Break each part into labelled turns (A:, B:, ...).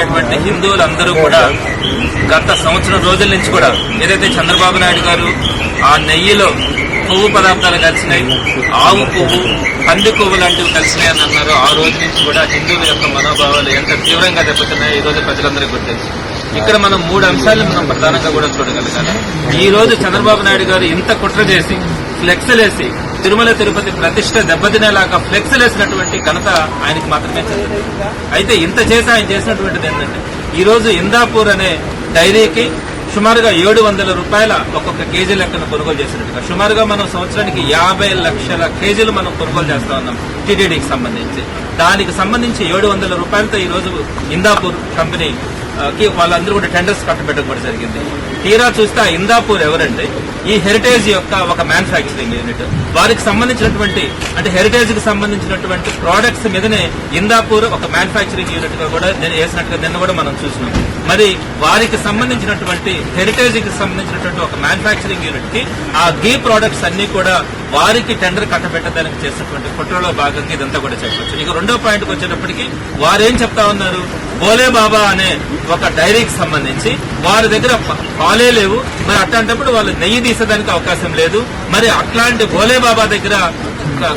A: వచ్చేటువంటి హిందువులందరూ కూడా గత సంవత్సరం రోజుల నుంచి కూడా ఏదైతే చంద్రబాబు నాయుడు గారు ఆ నెయ్యిలో పువ్వు పదార్థాలు కలిసినాయి ఆవు పువ్వు పంది పువ్వు లాంటివి కలిసినాయి అని అన్నారు ఆ రోజు నుంచి కూడా హిందువుల యొక్క మనోభావాలు ఎంత తీవ్రంగా దెబ్బతున్నాయో ఈ రోజు ప్రజలందరికీ గుర్తించి ఇక్కడ మనం మూడు అంశాలను మనం ప్రధానంగా కూడా చూడగలగాలి ఈ రోజు చంద్రబాబు నాయుడు గారు ఇంత కుట్ర చేసి ఫ్లెక్స్లేసి తిరుమల తిరుపతి ప్రతిష్ట దెబ్బతినేలాగా ఫ్లెక్స్ లేసినటువంటి ఘనత ఆయనకి మాత్రమే చెందింది. అయితే ఇంత చేసి ఆయన చేసినటువంటిది ఏంటంటే ఈ రోజు ఇందాపూర్ అనే డైరీకి సుమారుగా ఏడు వందల రూపాయల ఒక్కొక్క కేజీ లెక్కన కొనుగోలు చేసినట్టుగా సుమారుగా మనం సంవత్సరానికి యాభై లక్షల కేజీలు మనం కొనుగోలు చేస్తా ఉన్నాం టీటీడీకి సంబంధించి. దానికి సంబంధించి ఏడు వందల రూపాయలతో ఈ రోజు ఇందాపూర్ కంపెనీకి వాళ్ళందరూ కూడా టెండర్స్ కట్టబెట్టడం కూడా జరిగింది. తీరా చూస్తే ఆ ఇందాపూర్ ఎవరంటే ఈ హెరిటేజ్ యొక్క ఒక మ్యానుఫ్యాక్చరింగ్ యూనిట్ వారికి సంబంధించినటువంటి అంటే హెరిటేజ్కి సంబంధించినటువంటి ప్రోడక్ట్స్ మీదనే ఇందాపూర్ ఒక మ్యానుఫ్యాక్చరింగ్ యూనిట్గా కూడా నేను వేసినట్టుగా నిన్న కూడా మనం చూసినాం. మరి వారికి సంబంధించినటువంటి హెరిటేజ్కి సంబంధించినటువంటి ఒక మ్యానుఫ్యాక్చరింగ్ యూనిట్కి ఆ గీ ప్రోడక్ట్స్ అన్ని కూడా వారికి టెండర్ కట్టబెట్టడానికి చేసినటువంటి కుట్రలో భాగంగా ఇదంతా కూడా చెప్పవచ్చు ఇక రెండో పాయింట్కి వచ్చేటప్పటికి వారేం చెప్తా ఉన్నారు? బోలే బాబా అనే ఒక డైరీకి సంబంధించి వారి దగ్గర పాలే లేవు. మరి అట్లాంటప్పుడు వాళ్ళు నెయ్యి చేసేదానికి అవకాశం లేదు. మరి అట్లాంటి భోలేబాబా దగ్గర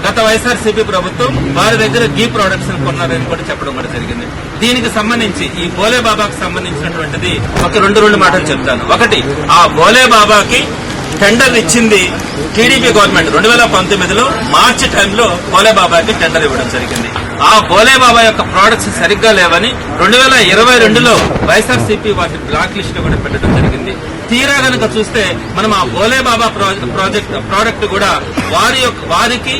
A: గత వైఎస్ఆర్సీపీ ప్రభుత్వం వారి దగ్గర గీ ప్రొడక్ట్స్ కొన్నారని కూడా చెప్పడం కూడా జరిగింది. దీనికి సంబంధించి ఈ భోలేబాబాకి సంబంధించినటువంటిది ఒక రెండు రెండు మాటలు చెప్తాను. ఒకటి ఆ భోలేబాబాకి టెండర్ ఇచ్చింది టీడీపీ గవర్నమెంట్. రెండు వేల పంతొమ్మిదిలో మార్చి టైంలో భోలేబాబాకి టెండర్ ఇవ్వడం జరిగింది. ఆ బోలే బాబా యొక్క ప్రోడక్ట్స్ సరిగ్గా లేవని రెండు వేల ఇరవై రెండులో వైఎస్ఆర్సీపీ వాటి బ్లాక్ లిస్ట్లో కూడా పెట్టడం జరిగింది. తీరా గనుక చూస్తే మనం ఆ Bhole Baba project project product కూడా వారి యొక్క వారికి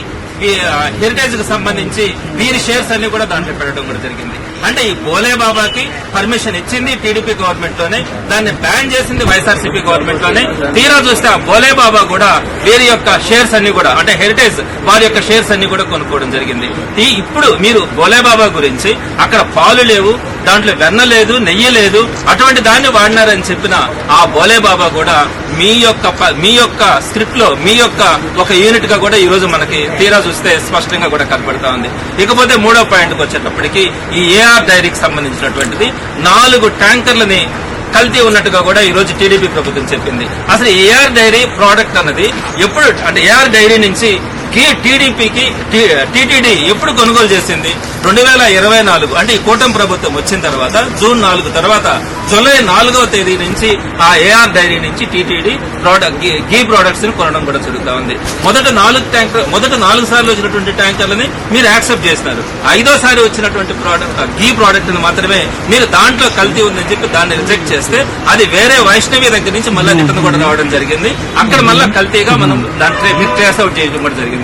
A: హెరిటేజ్కి సంబంధించి వీరి షేర్స్ అన్ని కూడా దాంట్లో పెట్టడం కూడా జరిగింది. అంటే ఈ బోలే బాబాకి పర్మిషన్ ఇచ్చింది టీడీపీ గవర్నమెంట్లోనే దాన్ని బ్యాన్ చేసింది వైఎస్ఆర్సీపీ గవర్నమెంట్లోనే తీరా చూస్తే ఆ బోలే బాబా కూడా వీరి యొక్క షేర్స్ అన్ని కూడా అంటే హెరిటేజ్ వారి యొక్క షేర్స్ అన్ని కూడా కొనుక్కోవడం జరిగింది. ఈ ఇప్పుడు మీరు బోలే బాబా గురించి అక్కడ పాలు లేవు దాంట్లో వెన్న లేదు నెయ్యి లేదు అటువంటి దాన్ని వాడినారని చెప్పిన ఆ బోలే బాబా కూడా మీ యొక్క మీ యొక్క స్క్రిప్ట్లో మీ యొక్క ఒక యూనిట్గా కూడా ఈ రోజు మనకి తీరా చూస్తే స్పష్టంగా కూడా కనపడతా ఉంది. ఇకపోతే మూడో పాయింట్కి వచ్చేటప్పటికి ఈ ఏఆర్ డైరీకి సంబంధించినటువంటిది నాలుగు ట్యాంకర్లని కల్తీ ఉన్నట్టుగా కూడా ఈ రోజు టీడీపీ ప్రభుత్వం చెప్పింది. అసలు ఏఆర్ డైరీ ప్రోడక్ట్ అన్నది ఎప్పుడు అంటే ఏఆర్ డైరీ నుంచి టీడీపీకి టీటీడీ ఎప్పుడు కొనుగోలు చేసింది? రెండు వేల ఇరవై నాలుగు. అంటే ఈ కూటమి ప్రభుత్వం వచ్చిన తర్వాత జూన్ నాలుగు తర్వాత జూలై నాలుగవ తేదీ నుంచి ఆ ఏఆర్ డైరీ నుంచి టీటీడీ ప్రోడక్ట్ గీ ప్రోడక్ట్స్ని కొనడం కూడా జరుగుతా ఉంది. మొదట నాలుగు ట్యాంకర్ మొదట నాలుగు సార్లు వచ్చినటువంటి ట్యాంకర్లని మీరు యాక్సెప్ట్ చేసినారు ఐదోసారి వచ్చినటువంటి ప్రోడక్ట్ గీ ప్రోడక్ట్ని మాత్రమే మీరు దాంట్లో కల్తీ ఉందని చెప్పి దాన్ని రిజెక్ట్ చేస్తే అది వేరే వైష్ణవి దగ్గర నుంచి మళ్ళీ రిటర్న్ కూడా రావడం జరిగింది. అక్కడ మళ్ళీ కల్తీగా మనం దాంట్లో మీరు ట్రేస్ అవుట్ చేయడం కూడా జరిగింది.